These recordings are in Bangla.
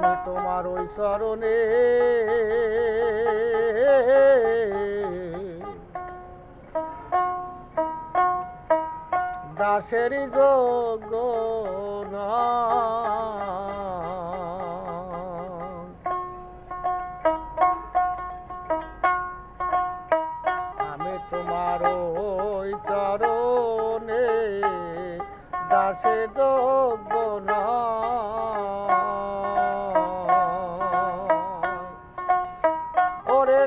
আমি তোমার ওই চরণে দাসেরই যোগ্য নয়। আমি তোমার ওই চরণে দাসে যোগ্য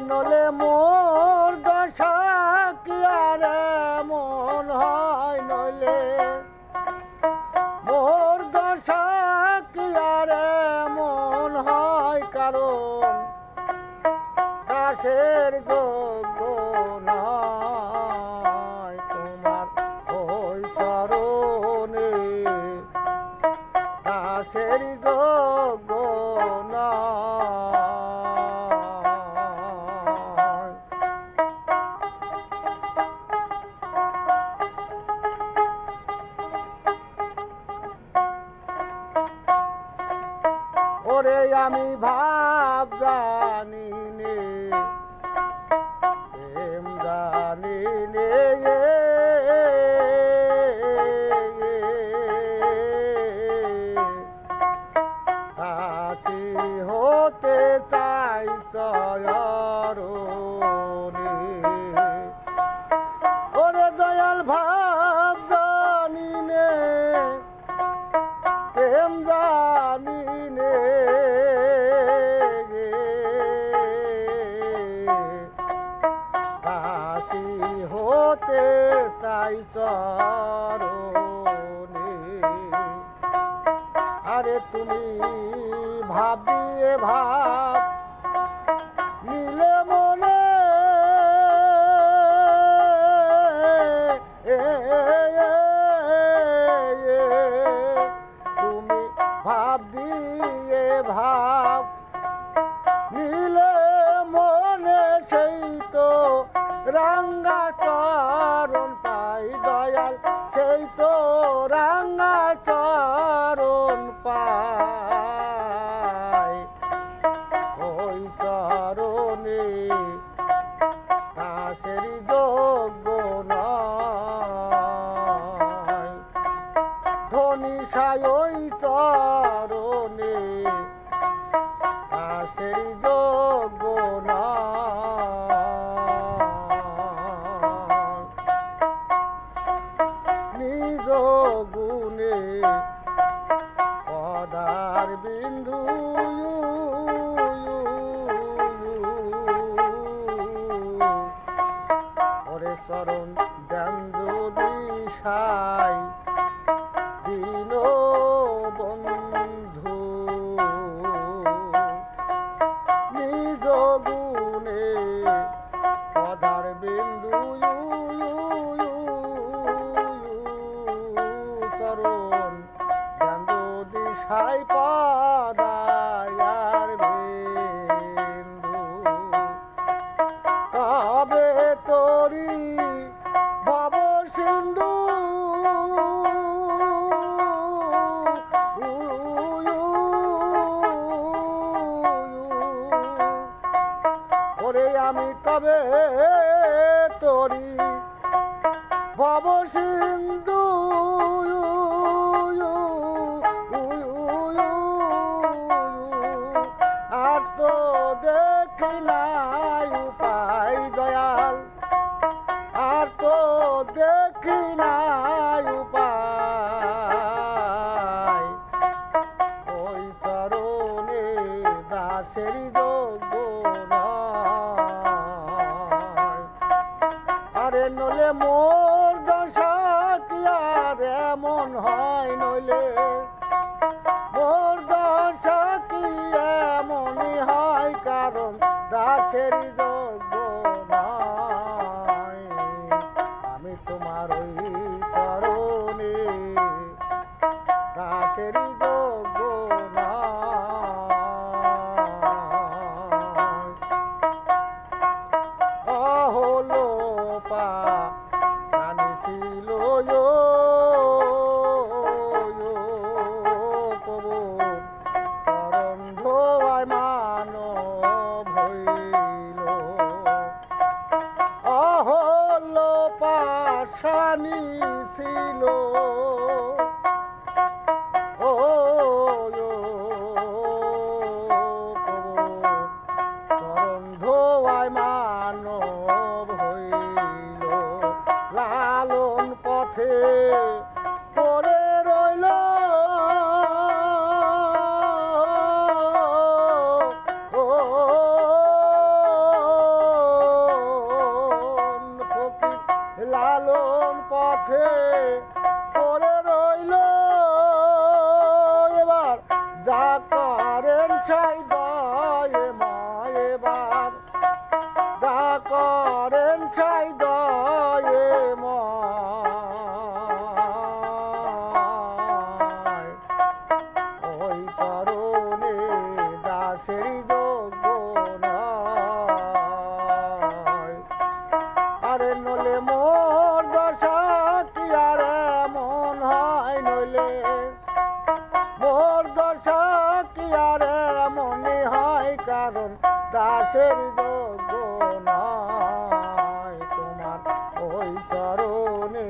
নলে মোর দশা কি মন হয় নলে মোর দশা মন হয় কারণ দাসের যোগ্য নয় তোমার ওই চরণে। দাসের যোগ্য নয়। ওরে আমি ভাব জানি নে চাই চরণে আরে তুমি ভাব দিয়ে ভাব নিলে মনে তুমি ভাব দিয়ে ভাব নিলে llorar. যদি সাই পদায়ার বিন্দু। তবে তোরি ভব সিন্ধু। ওরে আমি তবে তোরি ভব সিন্ধু। নাই উপায় দয়াল। আর তো দেখি নাই উপায়। ওই চরণে দাসেরই যোগ্য। আরে নলে মোর দশা কি আর এমন হয়? নইলে দাসেরই যোগ্য জানি করেন ছাই দয়ে ময়েবার যা করেন ছাই দয়ে দাসের যোগ্য নয় তোমার ওই চরণে।